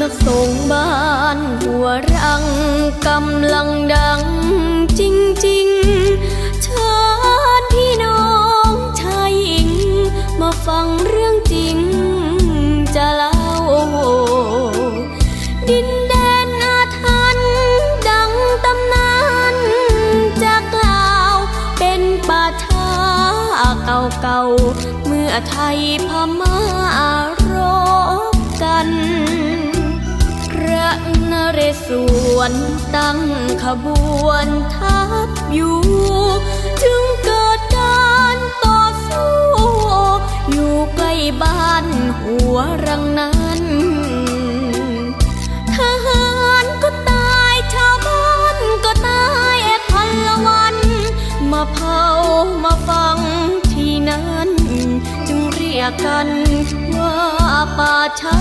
นกสงฆ์บ้านหัวรังกำลังดังจริงๆเชิญพี่น้องชายหญิง มาฟังเรื่องจริงจะเล่า ดินแดนอาถรรพ์ดังตำนานจะกล่าวเป็นป่าช้าเก่าๆเมื่อไทยพม่ารบกัน ระนเรศวรตั้งขบวนทัพอยู่ จึงเกิดการต่อสู้ อยู่ใกล้บ้านหัวรังนั้นทหารก็ตายชาวบ้านก็ตายแอบพันละวัน มาเผามาฟังที่นั้น จึงเรียกกันว่าป่าช้า